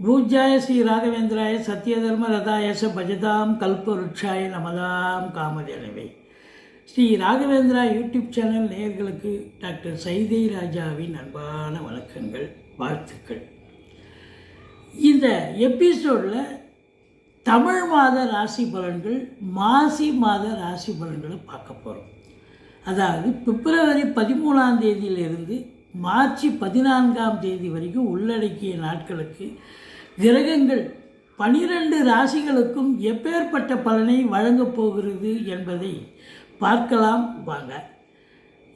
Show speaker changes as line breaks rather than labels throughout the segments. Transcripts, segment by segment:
பூஜ்யாய ஸ்ரீ ராகவேந்திராய சத்யதர்ம ரதாயச பஜதாம் கல்பருட்சாய நமதாம் காமதேனவை. ஸ்ரீ ராகவேந்திரா யூடியூப் சேனல் நேயர்களுக்கு டாக்டர் சைதை ராஜாவின் அன்பான வணக்கங்கள் வாழ்த்துக்கள். இந்த எபிசோடில் தமிழ் மாத ராசி பலன்கள் மாசி மாத ராசி பலன்களை பார்க்க போகிறோம் அதாவது பிப்ரவரி பதிமூணாம் தேதியிலிருந்து மார்ச் பதினான்காம் தேதி வரைக்கும் உள்ளடக்கிய நாட்களுக்கு கிரகங்கள் பனிரெண்டு ராசிகளுக்கும் எப்பேற்பட்ட பலனை வழங்கப் போகிறது என்பதை பார்க்கலாம் வாங்க.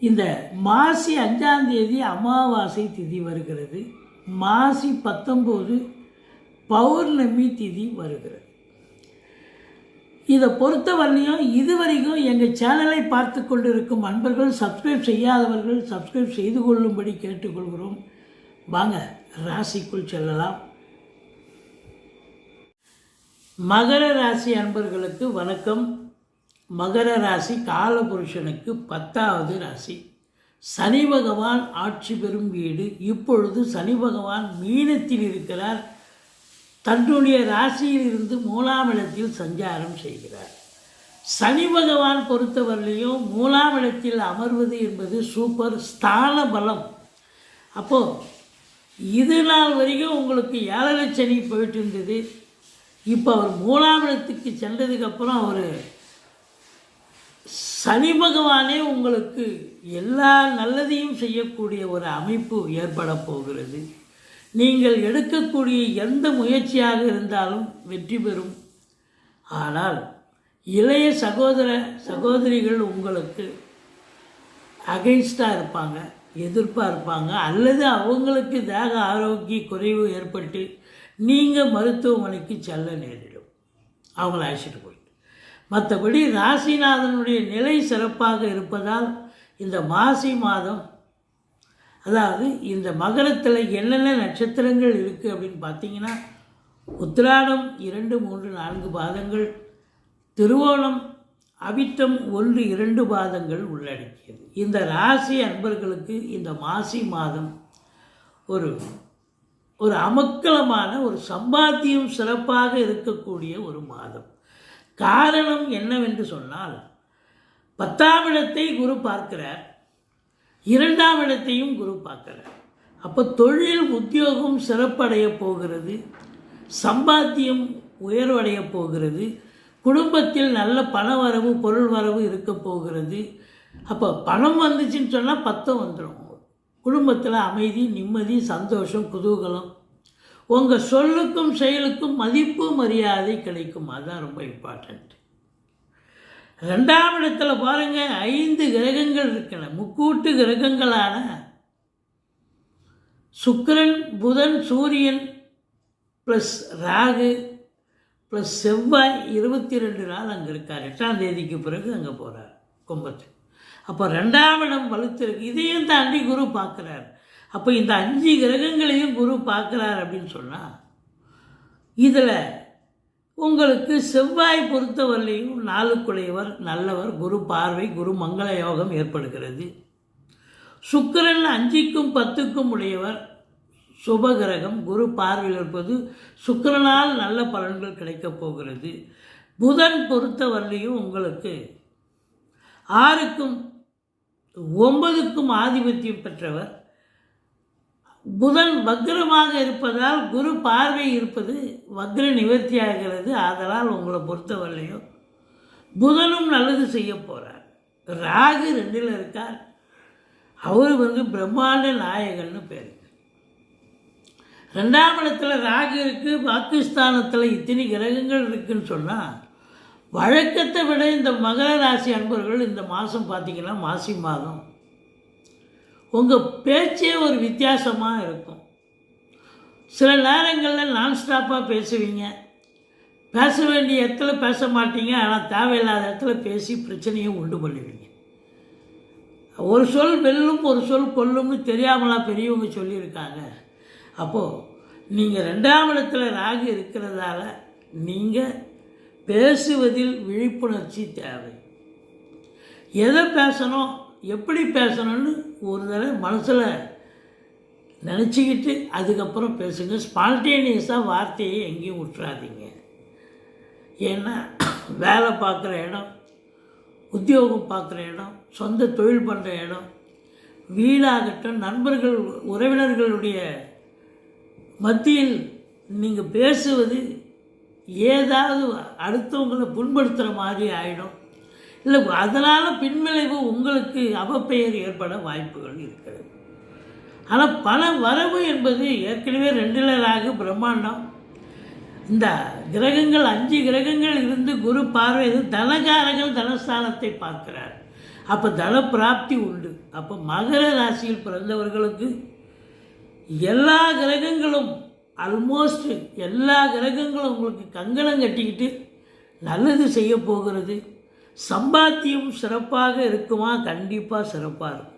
இந்த மாசி அஞ்சாம் தேதி அமாவாசை திதி வருகிறது. மாசி பத்தொம்போது பௌர்ணமி திதி வருகிறது. இதை பொறுத்தவரையிலையும் இதுவரைக்கும் எங்கள் சேனலை பார்த்து கொண்டிருக்கும் அன்பர்கள் சப்ஸ்கிரைப் செய்யாதவர்கள் சப்ஸ்கிரைப் செய்து கொள்ளும்படி கேட்டுக்கொள்கிறோம். வாங்க ராசிக்குள் செல்லலாம். மகர ராசி அன்பர்களுக்கு வணக்கம். மகர ராசி காலபுருஷனுக்கு பத்தாவது ராசி. சனி பகவான் ஆட்சி பெறும் வீடு. இப்பொழுது சனி பகவான் மீனத்தில் இருக்கிறார். தன்னுடைய ராசியில் இருந்து மூலாமிடத்தில் சஞ்சாரம் செய்கிறார். சனி பகவான் பொறுத்தவரையிலையும் மூலாமிடத்தில் அமர்வது என்பது சூப்பர் ஸ்தான பலம். அப்போது இது நாள் வரைக்கும் உங்களுக்கு ஏழரை சனி போயிட்டு இருந்தது. இப்போ அவர் மூலாமிடத்துக்கு சென்றதுக்கப்புறம் அவர் சனி பகவானே உங்களுக்கு எல்லா நல்லதையும் செய்யக்கூடிய ஒரு அமைப்பு ஏற்பட போகிறது. நீங்கள் எடுக்கக்கூடிய எந்த முயற்சியாக இருந்தாலும் வெற்றி பெறும். ஆனால் இளைய சகோதர சகோதரிகள் உங்களுக்கு அகைன்ஸ்டாக இருப்பாங்க எதிர்ப்பாக இருப்பாங்க அல்லது அவங்களுக்கு தேக ஆரோக்கிய குறைவு ஏற்பட்டு நீங்கள் மருத்துவமனைக்கு செல்ல நேரிடும். அவங்கள அழைச்சிட்டு போயிட்டு மற்றபடி ராசிநாதனுடைய நிலை சிறப்பாக இருப்பதால் இந்த மாசி மாதம் அதாவது இந்த மகரத்தில் என்னென்ன நட்சத்திரங்கள் இருக்குது அப்படின்னு பார்த்தீங்கன்னா உத்திராடம் இரண்டு மூன்று நான்கு பாதங்கள் திருவோணம் அவிட்டம் ஒன்று இரண்டு பாதங்கள் உள்ளடக்கியது. இந்த ராசி அன்பர்களுக்கு இந்த மாசி மாதம் ஒரு ஒரு அமக்கலமான ஒரு சம்பாத்தியம் சிறப்பாக இருக்கக்கூடிய ஒரு மாதம். காரணம் என்னவென்று சொன்னால் பத்தாம் இடத்தை குரு பார்க்கிறார். இரண்டாம் இடத்தையும் குரு பார்க்குறார். அப்போ தொழில் உத்தியோகம் சிறப்படைய போகிறது. சம்பாத்தியம் உயர்வடைய போகிறது. குடும்பத்தில் நல்ல பண வரவு பொருள் வரவு இருக்க போகிறது. அப்போ பணம் வந்துச்சுன்னு சொன்னால் பத்தம் வந்துடும் குடும்பத்தில் அமைதி நிம்மதி சந்தோஷம் குதூகலம். உங்கள் சொல்லுக்கும் செயலுக்கும் மதிப்பு மரியாதை கிடைக்கும். அதுதான் ரொம்ப இம்பார்ட்டண்ட் ரெண்டாம் இடத்துல பாருங்க ஐந்து கிரகங்கள் இருக்கின்றன முக்கூட்டு கிரகங்களான சுக்கரன் புதன் சூரியன் ப்ளஸ் ராகு ப்ளஸ் செவ்வாய் இருபத்தி ரெண்டு நாள் அங்கே இருக்கார். எட்டாம் தேதிக்கு பிறகு அங்கே போகிறார் கும்பத்துக்கு. அப்போ ரெண்டாம் இடம் வலுத்திருக்கு. இதையும் தாண்டி குரு பார்க்குறார். அப்போ இந்த அஞ்சு கிரகங்களையும் குரு பார்க்குறார் அப்படின்னு சொன்னால் இதில் உங்களுக்கு செவ்வாய் பொறுத்தவரையிலையும் நாளுக்குடையவர் நல்லவர் குரு பார்வை குரு மங்கள யோகம் ஏற்படுகிறது. சுக்கிரன் அஞ்சுக்கும் பத்துக்கும் உடையவர். சுபகிரகம் குரு பார்வையில் இருப்பது சுக்கிரனால் நல்ல பலன்கள் கிடைக்கப் போகிறது. புதன் பொறுத்தவரையிலையும் உங்களுக்கு ஆறுக்கும் ஒன்பதுக்கும் ஆதிபத்தியம் பெற்றவர். புதன் வக்ரமாக இருப்பதால் குரு பார்வை இருப்பது வக்ர நிவர்த்தி ஆகிறது ஆதலால் உங்களை பொறுத்தவரையிலையும் புதனும் நல்லது செய்ய போகிறார் ராகு ரெண்டில் இருக்கார். அவர் வந்து பிரம்மாண்ட நாயகன்னு பேர். ரெண்டாம் இடத்துல ராகு இருக்குது பாகிஸ்தானத்தில் இத்தனை கிரகங்கள் இருக்குதுன்னு சொன்னால் வழக்கத்தை விட இந்த மகர ராசி அன்பர்கள் இந்த மாதம் பார்த்திங்கன்னா மாசி மாதம். உங்கள் பேச்சே ஒரு வித்தியாசமாக இருக்கும். சில நேரங்களில் நான் ஸ்டாப்பாக பேசுவீங்க. பேச வேண்டிய இடத்துல பேச மாட்டீங்க ஆனால் தேவையில்லாத இடத்துல பேசி பிரச்சனையும் உண்டு பண்ணுவீங்க ஒரு சொல் வெல்லும் ஒரு சொல் கொல்லும்னு தெரியாமலாம் பெரியவங்க சொல்லியிருக்காங்க. அப்போது நீங்கள் ரெண்டாம் இடத்துல ராகு இருக்கிறதால நீங்கள் பேசுவதில் விழிப்புணர்ச்சி தேவை. எதை பேசணும் எப்படி பேசணும்னு ஒரு தடவை மனசில் நினச்சிக்கிட்டு அதுக்கப்புறம் பேசுங்க. ஸ்பான்டேனியஸாக வார்த்தையை எங்கேயும் விட்டுறாதீங்க. ஏன்னா வேலை பார்க்குற இடம் உத்தியோகம் பார்க்குற இடம் சொந்த தொழில் பண்ணுற இடம் வீடாகட்டும் நண்பர்கள் உறவினர்களுடைய மத்தியில் நீங்கள் பேசுவது ஏதாவது அடுத்தவங்களை புண்படுத்துகிற மாதிரி ஆகிடும் இல்லை அதனால் பின்விளைவு உங்களுக்கு அவப்பெயர் ஏற்பட வாய்ப்புகள் இருக்கிறது. ஆனால் பண வரவு என்பது ஏற்கனவே ரெண்டில் ராகு பிரம்மாண்டம். இந்த கிரகங்கள் அஞ்சு கிரகங்கள் இருந்து குரு பார்வை தனகாரங்கள் தனஸ்தானத்தை பார்க்கிறார். அப்போ தன பிராப்தி உண்டு. அப்போ மகர ராசியில் பிறந்தவர்களுக்கு எல்லா கிரகங்களும் ஆல்மோஸ்ட் எல்லா கிரகங்களும் உங்களுக்கு கங்கணம் கட்டிக்கிட்டு நல்லது செய்ய போகிறது. சம்பாத்தியம் சிறப்பாக இருக்குமா? கண்டிப்பாக சிறப்பாக இருக்கும்.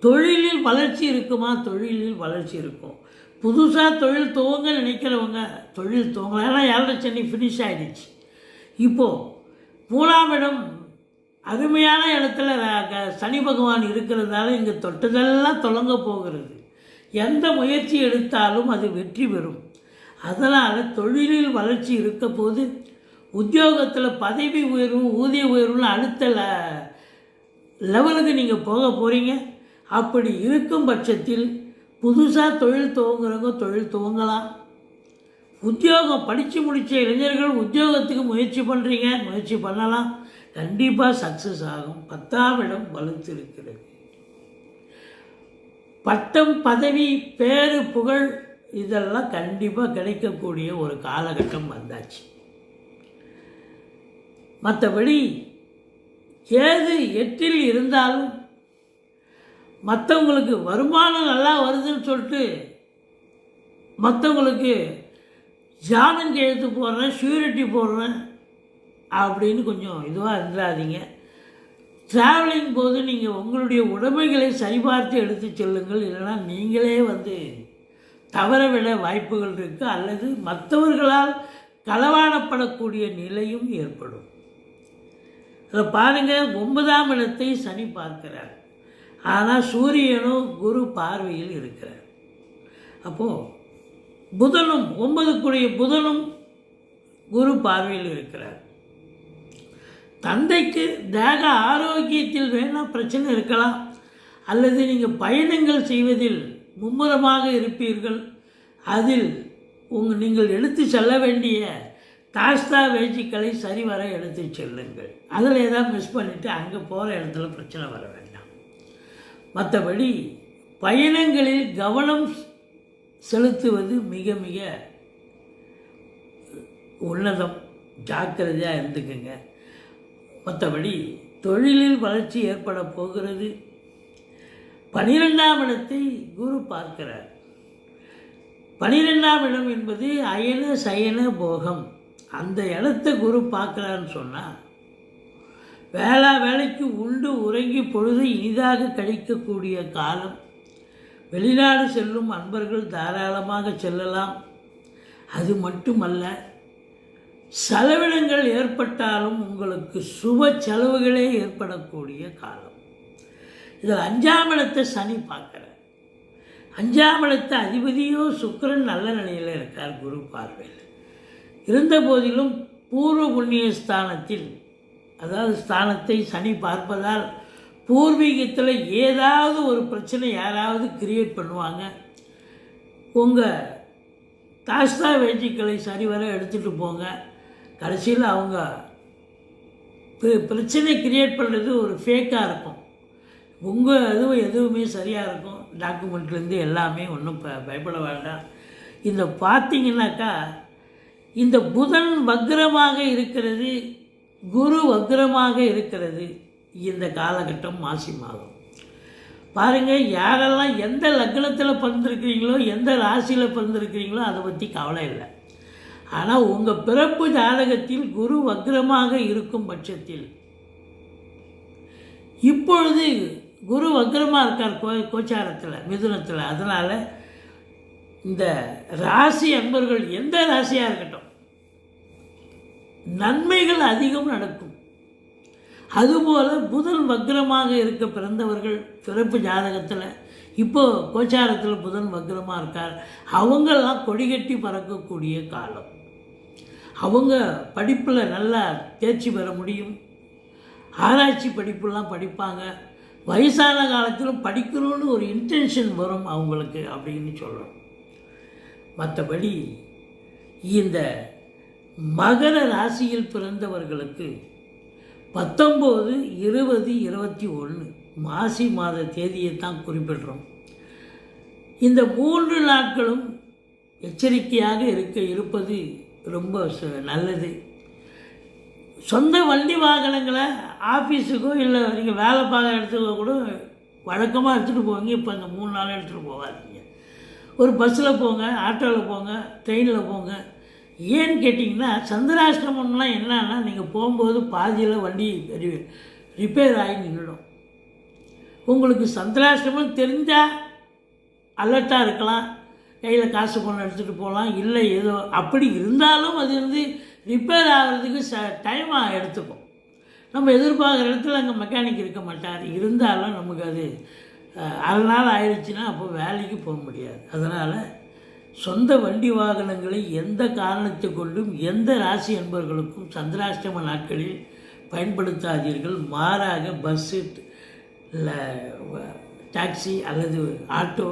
தொழிலில் வளர்ச்சி இருக்குமா? தொழிலில் வளர்ச்சி இருக்கும். புதுசாக தொழில் துவங்க நினைக்கிறவங்க தொழில் துவங்கலாம் ஏன்னா ஏழரை சென்னை ஃபினிஷ் ஆகிடுச்சு இப்போது மூணாம் இடம் அருமையான இடத்துல க- சனி பகவான் இருக்கிறதால இங்கே தொட்டதெல்லாம் தொடங்க போகிறது. எந்த முயற்சி எடுத்தாலும் அது வெற்றி பெறும். அதனால் தொழிலில் வளர்ச்சி இருக்க போது உத்தியோகத்தில் பதவி உயர்வு ஊதிய உயர்வுன்னு அடுத்த ல லெவலுக்கு நீங்கள் போக போகிறீங்க அப்படி இருக்கும் பட்சத்தில் புதுசாக தொழில் துவங்குறவங்க தொழில் துவங்கலாம். உத்தியோகம் படித்து முடித்த இளைஞர்கள் உத்தியோகத்துக்கு முயற்சி பண்ணுறீங்க முயற்சி பண்ணலாம். கண்டிப்பாக சக்ஸஸ் ஆகும். பத்தாம் இடம் வலுத்திருக்கிறது. பட்டம் பதவி பேரு புகழ் இதெல்லாம் கண்டிப்பாக கிடைக்கக்கூடிய ஒரு காலகட்டம் வந்தாச்சு. மற்றபடி ஏது எட்டில் இருந்தாலும் மற்றவங்களுக்கு வருமானம் நல்லா வருதுன்னு சொல்லிட்டு மற்றவங்களுக்கு ஜாமீன் கையெழுத்து போடுறேன் ஷூரிட்டி போடுறேன் அப்படின்னு கொஞ்சம் இதுவாக இருந்துடாதீங்க ட்ராவலிங் போது நீங்கள் உங்களுடைய உடைமைகளை சரிபார்த்து எடுத்து செல்லுங்கள். இல்லைன்னா நீங்களே வந்து தவற விட வாய்ப்புகள் இருக்குது அல்லது மற்றவர்களால் களவாடப்படக்கூடிய நிலையும் ஏற்படும். அதில் பாருங்கள் ஒன்பதாம் இடத்தை சனி பார்க்கிறார். ஆனால் சூரியனும் குரு பார்வையில் இருக்கிறார். அப்போது புதனும் ஒன்பதுக்குரிய புதனும் குரு பார்வையில் இருக்கிறார். தந்தைக்கு தேக ஆரோக்கியத்தில் வேணால் பிரச்சனை இருக்கலாம். அல்லது நீங்கள் பயணங்கள் செய்வதில் மும்முரமாக இருப்பீர்கள். அதில் உங்கள் நீங்கள் எடுத்து செல்ல வேண்டிய தாஸ்தா வேஜிக்களை சரிவர எடுத்து செல்லுங்கள். அதில் ஏதாவது மிஸ் பண்ணிவிட்டு அங்கே போகிற இடத்துல பிரச்சனை வர வேண்டாம். மற்றபடி பயணங்களில் கவனம் செலுத்துவது மிக மிக உன்னதம். ஜாக்கிரதையாக இருந்துக்குங்க. மற்றபடி தொழிலில் வளர்ச்சி ஏற்பட போகிறது. பனிரெண்டாம் இடத்தை குரு பார்க்கிறார். பனிரெண்டாம் இடம் என்பது அயன சயன போகம். அந்த இடத்த குரு பார்க்குறான்னு சொன்னால் வேளா வேலைக்கு உண்டு உறங்கி பொழுது இனிதாக கழிக்கக்கூடிய காலம். வெளிநாடு செல்லும் அன்பர்கள் தாராளமாக செல்லலாம். அது மட்டுமல்ல செலவினங்கள் ஏற்பட்டாலும் உங்களுக்கு சுப செலவுகளே ஏற்படக்கூடிய காலம். இதில் அஞ்சாம் இடத்தை சனி பார்க்குற அஞ்சாம் இடத்தை அதிபதியோ சுக்கரன் நல்ல நிலையில் இருக்கார் குரு பார்வையில். இருந்த போதிலும் பூர்வ புண்ணிய ஸ்தானத்தில் அதாவது ஸ்தானத்தை சனி பார்ப்பதால் பூர்வீகத்தில் ஏதாவது ஒரு பிரச்சனை யாராவது கிரியேட் பண்ணுவாங்க. உங்கள் தாஸ்தா வேஜிக்களை சரிவர எடுத்துகிட்டு போங்க. கடைசியில் அவங்க பிரச்சனை கிரியேட் பண்ணுறது ஒரு ஃபேக்காக இருக்கும். உங்கள் அதுவும் எதுவுமே சரியாக இருக்கும். டாக்குமெண்ட்லேருந்து எல்லாமே ஒன்றும் ப பயப்பட வேண்டாம். இந்த பார்த்தீங்கன்னாக்கா இந்த புதன் வக்ரமாக இருக்கிறது குரு வக்ரமாக இருக்கிறது. இந்த காலகட்டம் மாசி மாதம். பாருங்கள் யாரெல்லாம் எந்த லக்னத்தில் பிறந்திருக்கிறீங்களோ எந்த ராசியில் பிறந்திருக்கிறீங்களோ அதை பற்றி கவலை இல்லை. ஆனால் உங்கள் பிறப்பு ஜாதகத்தில் குரு வக்ரமாக இருக்கும் பட்சத்தில் இப்பொழுது குரு வக்ரமாக இருக்கார் கோ கோச்சாரத்தில் மிதுனத்தில். அதனால் இந்த ராசி அன்பர்கள் எந்த ராசியாக இருக்கட்டும் நன்மைகள் அதிகம் நடக்கும். அதுபோல் புதன் வக்ரமாக இருக்க பிறந்தவர்கள் பிறப்பு ஜாதகத்தில் இப்போது கோச்சாரத்தில் புதன் வக்ரமாக இருக்கார். அவங்கெல்லாம் கொடிகட்டி பறக்கக்கூடிய காலம். அவங்க படிப்பில் நல்லா தேர்ச்சி பெற முடியும். ஆராய்ச்சி படிப்புலாம் படிப்பாங்க. வயசான காலத்திலும் படிக்கணும்னு ஒரு இன்டென்ஷன் வரும் அவங்களுக்கு அப்படின்னு சொல்கிறோம் மற்றபடி இந்த மகர ராசியில் பிறந்தவர்களுக்கு பத்தொம்போது இருபது இருபத்தி ஒன்று மாசி மாத தேதியை தான் குறிப்பிடுறோம். இந்த மூன்று நாட்களும் எச்சரிக்கையாக இருக்க இருப்பது ரொம்ப ச- நல்லது. சொந்த வண்டி வாகனங்களை ஆஃபீஸுக்கோ இல்லை நீங்கள் வேலை பார்க்குற இடத்துக்கோ கூட வழக்கமாக எடுத்துகிட்டு போவீங்க. இப்போ இந்த மூணு நாள் எடுத்துகிட்டு போகாதீங்க. ஒரு பஸ்ஸில் போங்க ஆட்டோவில் போங்க ட்ரெயினில் போங்க. ஏன்னு கேட்டிங்கன்னா சந்திராஷ்டமம்லாம் என்னன்னா நீங்கள் போகும்போது பாதியில் வண்டி ரிப்பேர் ஆகி நின்றுடும் உங்களுக்கு சந்திராஷ்டிரமம் தெரிஞ்சால் அலர்ட்டாக இருக்கலாம். கையில் காசு பணம் எடுத்துகிட்டு போகலாம். இல்லை ஏதோ அப்படி இருந்தாலும் அது வந்து ரிப்பேர் ஆகிறதுக்கு ச டைம் எடுத்துக்கும். நம்ம எதிர்பார்க்குற இடத்துல அங்கே மெக்கானிக் இருக்க மாட்டார். இருந்தாலும் நமக்கு அது அரை நாள் ஆயிடுச்சுன்னா அப்போ வேலைக்கு போக முடியாது. அதனால் சொந்த வண்டி வாகனங்களை எந்த காரணத்தை கொண்டும் எந்த ராசி என்பவர்களுக்கும் சந்திராஷ்டம நாட்களில் பயன்படுத்தாதீர்கள். மாறாக பஸ்ஸு இல்லை டாக்ஸி அல்லது ஆட்டோ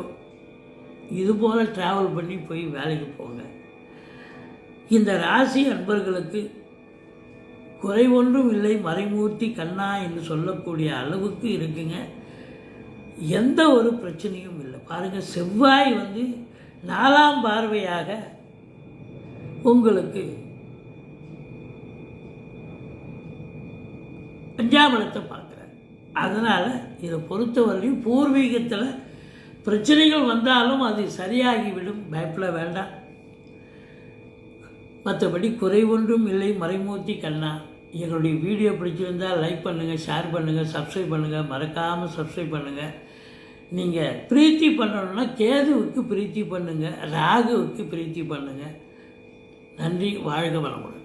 இது போல் ட்ராவல் பண்ணி போய் வேலைக்கு போங்க. இந்த ராசி அன்பர்களுக்கு குறைவொன்றும் இல்லை. மறைமூர்த்தி கண்ணா என்று சொல்லக்கூடிய அளவுக்கு இருக்குங்க. எந்த ஒரு பிரச்சனையும் இல்லை. பாருங்கள் செவ்வாய் வந்து நாலாம் பார்வையாக உங்களுக்கு பஞ்சாபலத்தை பார்க்குறாரு. அதனால் இதை பொறுத்தவரையும் பூர்வீகத்தில் பிரச்சனைகள் வந்தாலும் அது சரியாகிவிடும். பயப்பட வேண்டாம். மற்றபடி குறை ஒன்றும் இல்லை. மறைமூர்த்தி கண்ணா எங்களுடைய வீடியோ பிடிச்சிருந்தால் லைக் பண்ணுங்கள் ஷேர் பண்ணுங்கள் சப்ஸ்கிரைப் பண்ணுங்கள் மறக்காமல் சப்ஸ்கிரைப் பண்ணுங்கள் நீங்கள் பிரீத்தி பண்ணணும்னா கேதுவுக்கு பிரீத்தி பண்ணுங்கள் ராகுவுக்கு பிரீத்தி பண்ணுங்கள் நன்றி வாழ்க வளமுடன்.